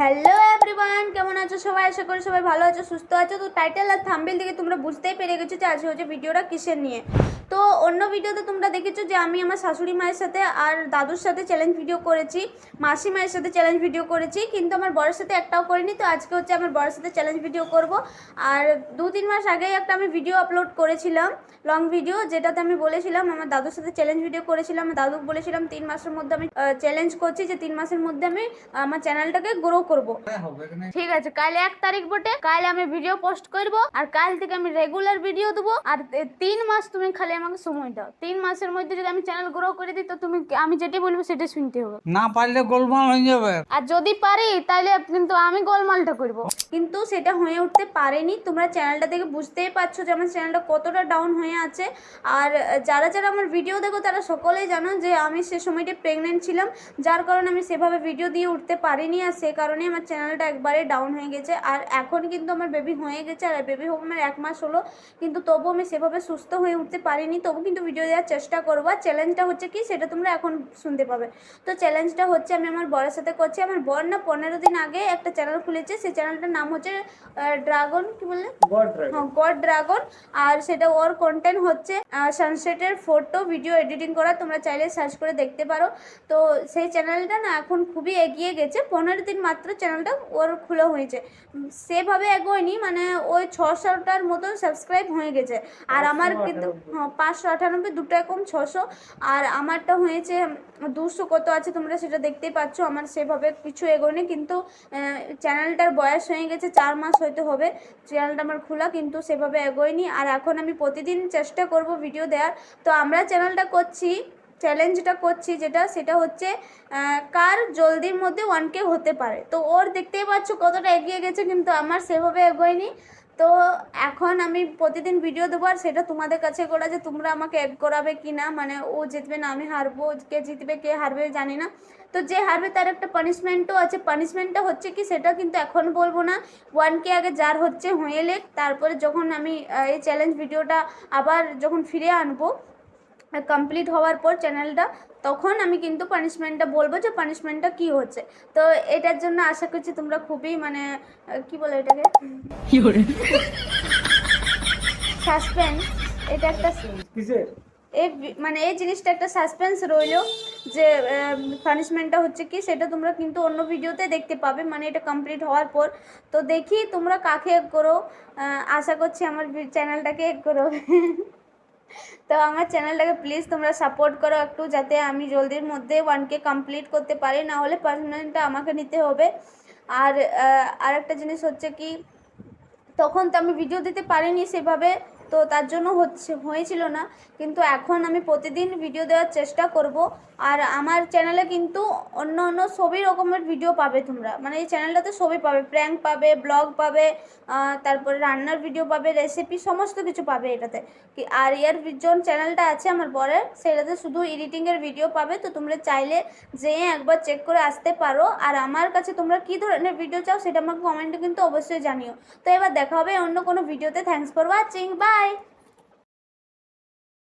Hello everyone কেমন আছো সবাই? আশা করি সবাই ভালো আছো, সুস্থ আছো। তো টাইটেল আর থাম্বেল থেকে তোমরা বুঝতেই পেরে গেছো যে আজ হচ্ছে ভিডিওটা কিসের নিয়ে। তো অন্য ভিডিওতে তোমরা দেখেছ যে আমি আমার শাশুড়ি মায়ের সাথে আর দাদুর সাথে চ্যালেঞ্জ ভিডিও করেছি মাসি মায়ের সাথে চ্যালেঞ্জ ভিডিও করেছি কিন্তু আমার বড়ের সাথে একটাও করিনি তো আজকে হচ্ছে আমার বড়ের সাথে চ্যালেঞ্জ ভিডিও করব। আর দু তিন মাস আগেই একটা আমি ভিডিও আপলোড করেছিলাম লং ভিডিও যেটাতে আমি বলেছিলাম আমার দাদুর সাথে চ্যালেঞ্জ ভিডিও করেছিলাম আমার দাদুকে বলেছিলাম তিন মাসের মধ্যে আমি চ্যালেঞ্জ করছি যে তিন মাসের মধ্যে আমি আমার চ্যানেলটাকে গ্রো করব। ঠিক আছে কাল এক তারিখ বটে কাল আমি ভিডিও পোস্ট করব আর কাল থেকে আমি রেগুলার ভিডিও দেবো আর তিন মাস তুমি খালি আমাকে সময় দাও। তিন মাসের মধ্যে যদি আমি চ্যানেল গ্রো করে দিই তো তুমি আমি যেটা বলব সেটা শুনতে হবে। না পারলে গোলমাল হয়ে যাবে। আর যদি পারি তাহলে কিন্তু আমি গোলমালটা করব। কিন্তু সেটা হয়ে উঠতে পারেনি। তোমরা চ্যানেলটা দেখে বুঝতেই পারছ যে আমার চ্যানেলটা কতটা ডাউন হয়ে আছে। আর যারা যারা আমার ভিডিও দেখো তারা সকলেই জানো যে আমি সে সময়টা প্রেগনেন্ট ছিলাম। যার কারণে আমি সেভাবে ভিডিও দিয়ে উঠতে পারিনি আর সে কারণে আমার চ্যানেলটা একবারে ডাউন হয়ে গেছে। আর এখন কিন্তু আমার বেবি হয়ে গেছে আর বেবি হোক আমার এক মাস হলো। কিন্তু তবুও আমি সেভাবে সুস্থ হয়ে উঠতে পারিনি। তবু কিন্তু ভিডিও দেওয়ার চেষ্টা করব। আর চ্যালেঞ্জটা হচ্ছে কি সেটা তোমরা এখন শুনতে পাবে। তো চ্যালেঞ্জটা হচ্ছে আমি আমার বরের সাথে করছি। আমার বর না পনেরো দিন আগে একটা চ্যানেল খুলেছে। সেই চ্যানেলটার নাম হচ্ছে ড্রাগন কি বললে? হ্যাঁ গড ড্রাগন আর সেটা ওর কন্টেন্ট হচ্ছে সানসেটের ফটো ভিডিও এডিটিং করা। তোমরা চাইলে সার্চ করে দেখতে পারো। তো সেই চ্যানেলটা না এখন খুবই এগিয়ে গেছে। পনেরো দিন মাত্র চ্যানেলটা ওর খুলে হয়েছে। সেভাবে এগোয়নি মানে ওই ছশোটার মতন সাবস্ক্রাইব হয়ে গেছে। আর আমার কিন্তু হ্যাঁ পাঁচশো আটানব্বই, দুটো কম ছশো। আর আমারটা হয়েছে, দুশো কত আছে তোমরা সেটা দেখতেই পাচ্ছ। আমার সেভাবে কিছু এগোয়নি, কিন্তু চ্যানেলটার বয়স হয়ে গেছে, চার মাস হয়তো হবে। চ্যানেলটা আমার খোলা, কিন্তু সেভাবে এগোয়নি। আর এখন আমি প্রতিদিন চেষ্টা করব ভিডিও দেওয়ার। তো আমরা চ্যানেলটা করছি চ্যালেঞ্জটা করছি যেটা, সেটা হচ্ছে কার জলদির মধ্যে ওয়ান কে হতে পারে। তো ওর দেখতেই পাচ্ছ কতটা এগিয়ে গেছে, কিন্তু আমার সেভাবে এগোয়নি। তো এখন আমি প্রতিদিন ভিডিও দেবো আর সেটা তোমাদের কাছে করা যে তোমরা আমাকে অ্যাড করাবে কি না মানে ও জিতবে না, আমি হারবো, কে জিতবে, কে হারবে জানি না। তো যে হারবে তার একটা পানিশমেন্টও আছে। পানিশমেন্টটা হচ্ছে কি সেটা কিন্তু এখন বলব না। ওয়ান কে আগে যার হচ্ছে হয়ে লেক তারপরে যখন আমি এই চ্যালেঞ্জ ভিডিওটা আবার যখন ফিরে আনব কমপ্লিট হওয়ার পর চ্যানেলটা তখন আমি কিন্তু পানিশমেন্টটা বলব যে পানিশমেন্টটা কি হচ্ছে। তো এটার জন্য আশা করছি তোমরা খুবই মানে কি বলে এটাকে? সাসপেন্স এটা একটা এই মানে এই জিনিসটা একটা সাসপেন্স রইল যে পানিশমেন্টটা হচ্ছে কি সেটা তোমরা কিন্তু অন্য ভিডিওতে দেখতে পাবে। মানে এটা কমপ্লিট হওয়ার পর। তো দেখি তোমরা কাকে করো আশা করছি আমার চ্যানেলটাকে করো। তো আমার চ্যানেলটাকে প্লিজ তোমরা সাপোর্ট করো একটু, যাতে আমি জলদির মধ্যে ওয়ানকে কমপ্লিট করতে পারি না হলে পার্সোনালটা আমাকে নিতে হবে। আর আর একটা জিনিস হচ্ছে কি তখন তো আমি ভিডিও দিতে পারিনি সেভাবে, তো তার জন্য হচ্ছে, হয়েছিল না। কিন্তু এখন আমি প্রতিদিন ভিডিও দেওয়ার চেষ্টা করব। আর আমার চ্যানেলে কিন্তু অন্য অন্য সবই রকমের ভিডিও পাবে তোমরা। মানে এই চ্যানেলটাতে সবই পাবে। প্র্যাঙ্ক পাবে ব্লগ পাবে তারপরে রান্নার ভিডিও পাবে রেসিপি সমস্ত কিছু পাবে এটাতে। কি- আর ইয়ার জন চ্যানেলটা আছে আমার বরের, সেটাতে শুধু এডিটিংয়ের ভিডিও পাবে। তো তোমরা চাইলে যেয়ে একবার চেক করে আসতে পারো। আর আমার কাছে তোমরা কী ধরনের ভিডিও চাও সেটা আমাকে কমেন্টে কিন্তু অবশ্যই জানিও। তো এবার দেখা হবে অন্য কোনো ভিডিওতে থ্যাংকস ফর ওয়াচিং বাই